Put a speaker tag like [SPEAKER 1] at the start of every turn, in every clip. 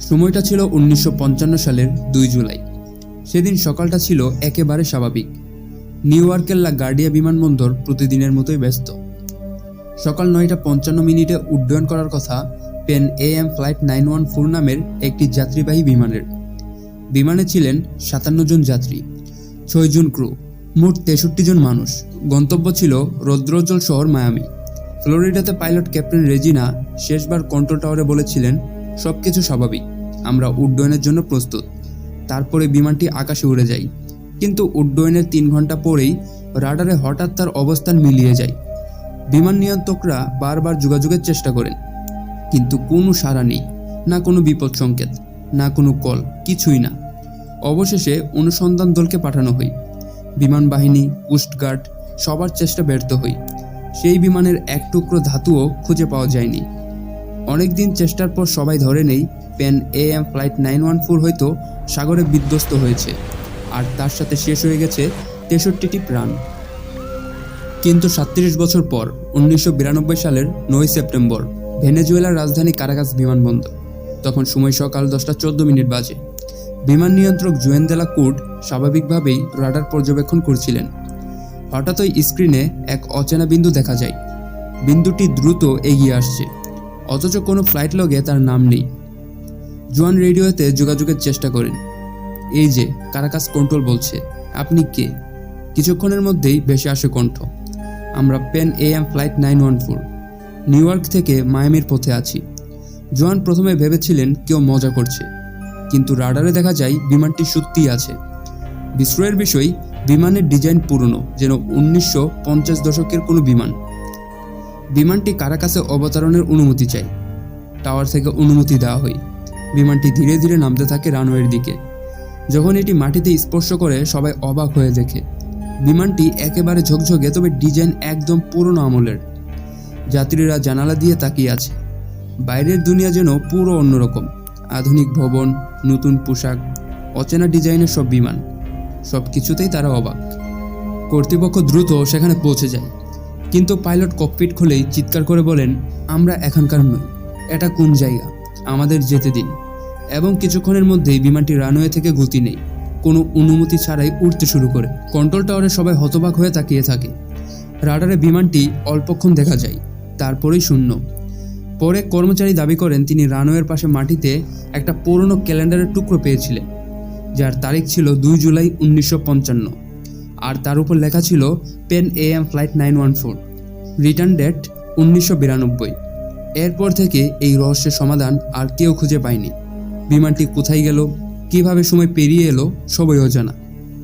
[SPEAKER 1] সময়টা ছিল উনিশশো পঞ্চান্ন সালের দুই জুলাই। সেদিন সকালটা ছিল একেবারে স্বাভাবিক। নিউ ইয়র্কের লা গার্ডিয়া বিমানবন্দর প্রতিদিনের মতোই ব্যস্ত। সকাল নয়টা পঞ্চান্ন মিনিটে উড্ডয়ন করার কথা Pan A M flight nine one four নামের একটি যাত্রীবাহী বিমানের। বিমানে ছিলেন সাতান্ন জন যাত্রী, ছয় জন ক্রু, মোট তেষট্টি জন মানুষ। গন্তব্য ছিল রৌদ্রোজ্জ্বল শহর মায়ামি। ফ্লোরিডাতে পাইলট ক্যাপ্টেন রেজিনা শেষবার কন্ট্রোল টাওয়ারে বলেছিলেন সব কিছু স্বাভাবিক। আমরা উড্ডয়নের জন্য প্রস্তুত। তারপরে বিমানটি আকাশে উড়ে যায়। কিন্তু উড্ডয়নের তিন ঘণ্টা পরেই রাডারে হঠাৎ তার অবস্থান মিলিয়ে যায়। বিমান নিয়ন্ত্রকরা বারবার যোগাযোগের চেষ্টা করেন। কিন্তু কোনো সাড়া নেই, না কোনো বিপদ সংকেত, না কোনো কল, কিছুই না। অবশেষে অনুসন্ধান দলকে পাঠানো হয়। বিমান বাহিনী কোস্টগার্ড সবার চেষ্টা ব্যর্থ হয়। সেই বিমানের এক টুকরো ধাতুও খুঁজে পাওয়া যায়নি। অনেকদিন চেষ্টার পর সবাই ধরে নেই Pan A M flight nine one four হয়তো সাগরে বিধ্বস্ত হয়েছে। আর তার সাথে শেষ হয়ে গেছে তেষট্টিটি প্রাণ। কিন্তু সাতত্রিশ বছর পর, উনিশশো বিরানব্বই সালের নয় সেপ্টেম্বর, ভেনেজুয়েলার রাজধানী কারাগাস বিমানবন্দর। তখন সময় সকাল দশটা চোদ্দ মিনিট বাজে। বিমান নিয়ন্ত্রক জুয়েন্দেলা কুট স্বাভাবিকভাবেই রাডার পর্যবেক্ষণ করছিলেন। হঠাৎই স্ক্রিনে এক অচেনা বিন্দু দেখা যায়। বিন্দুটি দ্রুত এগিয়ে আসছে। অথচ কোনো ফ্লাইট লগে তার নাম নেই। জোয়ান রেডিওতে যোগাযোগের চেষ্টা করেন। এই যে, কারাকাস কন্ট্রোল বলছে, আপনি কে? কিছুক্ষণের মধ্যেই ভেসে আসে কণ্ঠ। আমরা Pan A M flight nine one four New York থেকে মায়ামির পথে আছি। জোয়ান প্রথমে ভেবেছিলেন কেউ মজা করছে। কিন্তু রাডারে দেখা যায় বিমানটি সত্যিই আছে। বিস্ময়ের বিষয়, বিমানের ডিজাইন পুরনো, যেন উনিশশো পঞ্চাশ দশকের কোনো বিমান। বিমানটি কারাকাসে অবতরণের অনুমতি চাই। টাওয়ার থেকে অনুমতি দেওয়া হয়। বিমানটি ধীরে ধীরে নামতে থাকে রানওয়ের দিকে। যখন এটি মাটিতে স্পর্শ করে, সবাই অবাক হয়ে দেখে, বিমানটি একেবারে ঝকঝকে, তবে ডিজাইন একদম পুরনো আমলের। যাত্রীরা জানালা দিয়ে তাকিয়ে আছে। বাইরের দুনিয়া যেন পুরো অন্যরকম। আধুনিক ভবন, নতুন পোশাক, অচেনা ডিজাইনের সব বিমান। সব কিছুতেই তারা অবাক। কর্তৃপক্ষ দ্রুত সেখানে পৌঁছে যায়। কিন্তু পাইলট ককপিট খুলেই চিৎকার করে বলেন, আমরা এখানকার নই। এটা কোন জায়গা? আমাদের যেতে দিন। এবং কিছুক্ষণের মধ্যেই বিমানটি রানওয়ে থেকে গতি নেই কোনো অনুমতি ছাড়াই উঠতে শুরু করে। কন্ট্রোল টাওয়ারে সবাই হতবাক হয়ে তাকিয়ে থাকে। রাডারে বিমানটি অল্পক্ষণ দেখা যায়, তারপরেই শূন্য। পরে কর্মচারী দাবি করেন, তিনি রানওয়ের পাশে মাটিতে একটা পুরনো ক্যালেন্ডারের টুকরো পেয়েছিলেন, যার তারিখ ছিল দুই জুলাই উনিশশো পঞ্চান্ন। আর তার উপর লেখা ছিল, Pan A M flight nine one four. Return date উনিশশো বিরানব্বই। এরপর থেকে এই রহস্যের সমাধান আর কেউ খুঁজে পায়নি। বিমানটি কোথায় গেল, কীভাবে সময় পেরিয়ে এলো, সবই অজানা।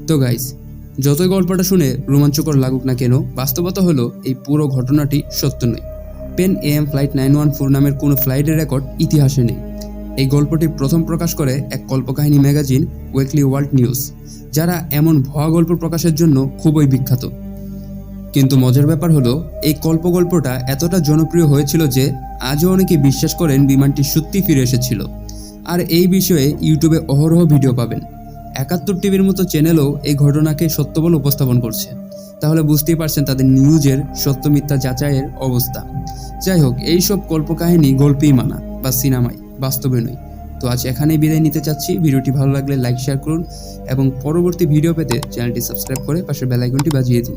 [SPEAKER 1] তো গাইস যতই গল্পটা শুনে রোমাঞ্চকর লাগুক না কেন, বাস্তবতা হলো এই পুরো ঘটনাটি সত্য নয়। Pan A M flight nine one four নামের কোনো ফ্লাইটের রেকর্ড ইতিহাসে নেই। এই গল্পটি প্রথম প্রকাশ করে এক কল্পকাহিনী ম্যাগাজিন ওয়েকলি ওয়ার্ল্ড নিউজ যারা এমন ভয়া গল্প প্রকাশের জন্য খুবই বিখ্যাত। কিন্তু মজার ব্যাপার হলো, এই কল্প গল্পটা এতটা জনপ্রিয় হয়েছিল যে আজও অনেকে বিশ্বাস করেন বিমানটি সত্যি ফিরে এসেছিল। আর এই বিষয়ে ইউটিউবে অহরহ ভিডিও পাবেন। একাত্তর টিভির মতো চ্যানেলও এই ঘটনাকে সত্য বলে উপস্থাপন করছে। তাহলে বুঝতেই পারছেন তাদের নিউজের সত্য মিথ্যা যাচাইয়ের অবস্থা। যাই হোক এইসব কল্পকাহিনী গল্পেই মানা বা সিনেমায় বাস্তবে নয়। তো আজ এখানেই বিদায় নিতে চাচ্ছি। ভিডিওটি ভালো লাগলে লাইক, শেয়ার করুন এবং পরবর্তী ভিডিও পেতে চ্যানেলটি সাবস্ক্রাইব করে পাশের বেলাইকনটি বাজিয়ে দিন।